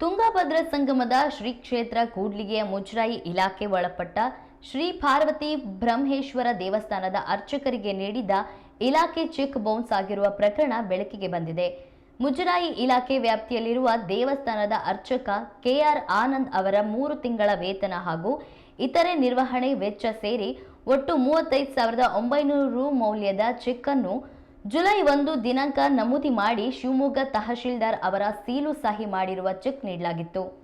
ತುಂಗಭದ್ರಾ ಸಂಗಮದ ಶ್ರೀ ಕ್ಷೇತ್ರ ಕೂಡ್ಲಿಗೆಯ ಮುಜರಾಯಿ ಇಲಾಖೆ ಒಳಪಟ್ಟ ಶ್ರೀ ಪಾರ್ವತಿ ಬ್ರಹ್ಮೇಶ್ವರ ದೇವಸ್ಥಾನದ ಅರ್ಚಕರಿಗೆ ನೀಡಿದ ಇಲಾಖೆ ಚೆಕ್ ಬೌನ್ಸ್ ಆಗಿರುವ ಪ್ರಕರಣ ಬೆಳಕಿಗೆ ಬಂದಿದೆ. ಮುಜರಾಯಿ ಇಲಾಖೆ ವ್ಯಾಪ್ತಿಯಲ್ಲಿರುವ ದೇವಸ್ಥಾನದ ಅರ್ಚಕ ಕೆಆರ್ ಆನಂದ್ ಅವರ ಮೂರು ತಿಂಗಳ ವೇತನ ಹಾಗೂ ಇತರೆ ನಿರ್ವಹಣೆ ವೆಚ್ಚ ಸೇರಿ ಒಟ್ಟು ಮೂವತ್ತೈದು ಸಾವಿರದ ಒಂಬೈನೂರು ಮೌಲ್ಯದ ಚೆಕ್ ಅನ್ನು ಜುಲೈ ಒಂದು ದಿನಾಂಕ ನಮೂದಿ ಮಾಡಿ ಶಿವಮೊಗ್ಗ ತಹಶೀಲ್ದಾರ್ ಅವರ ಸೀಲು ಸಹಿ ಮಾಡಿರುವ ಚೆಕ್ ನೀಡಲಾಗಿತ್ತು.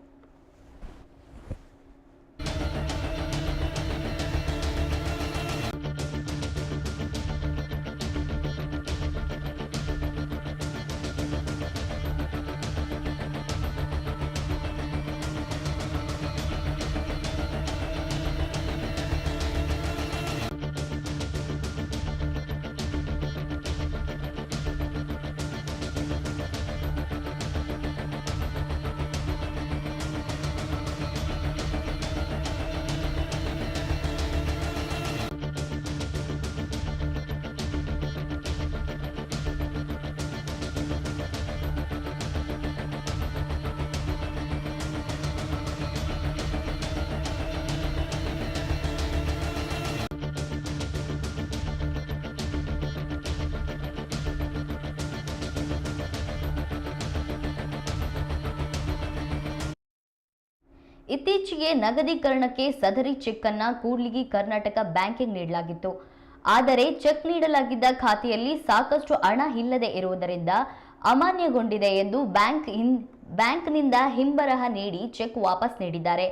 ಇತ್ತೀಚೆಗೆ ನಗದೀಕರಣಕ್ಕೆ ಸದರಿ ಚೆಕ್ ಅನ್ನ ಕೂಡ್ಲಿಗಿ ಕರ್ನಾಟಕ ಬ್ಯಾಂಕಿಗೆ ನೀಡಲಾಗಿತ್ತು. ಆದರೆ ಚೆಕ್ ನೀಡಲಾಗಿದ್ದ ಖಾತೆಯಲ್ಲಿ ಸಾಕಷ್ಟು ಹಣ ಇಲ್ಲದೆ ಇರುವುದರಿಂದ ಅಮಾನ್ಯಗೊಂಡಿದೆ ಎಂದು ಬ್ಯಾಂಕ್ ಬ್ಯಾಂಕ್ನಿಂದ ಹಿಂಬರಹ ನೀಡಿ ಚೆಕ್ ವಾಪಸ್ ನೀಡಿದ್ದಾರೆ.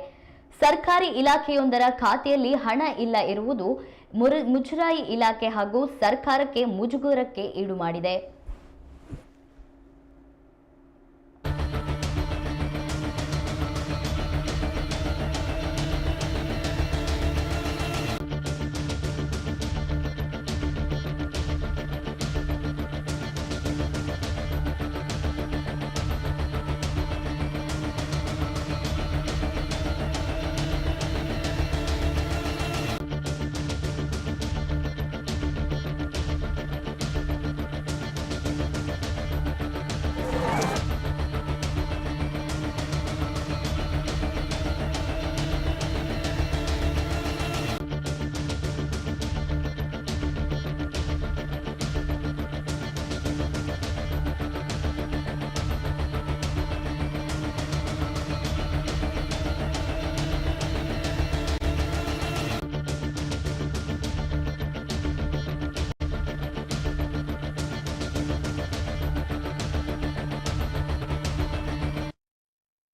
ಸರ್ಕಾರಿ ಇಲಾಖೆಯೊಂದರ ಖಾತೆಯಲ್ಲಿ ಹಣ ಇಲ್ಲ ಇರುವುದು ಮುಜರಾಯಿ ಇಲಾಖೆ ಹಾಗೂ ಸರ್ಕಾರಕ್ಕೆ ಮುಜುಗರಕ್ಕೆ ಈಡು ಮಾಡಿದೆ.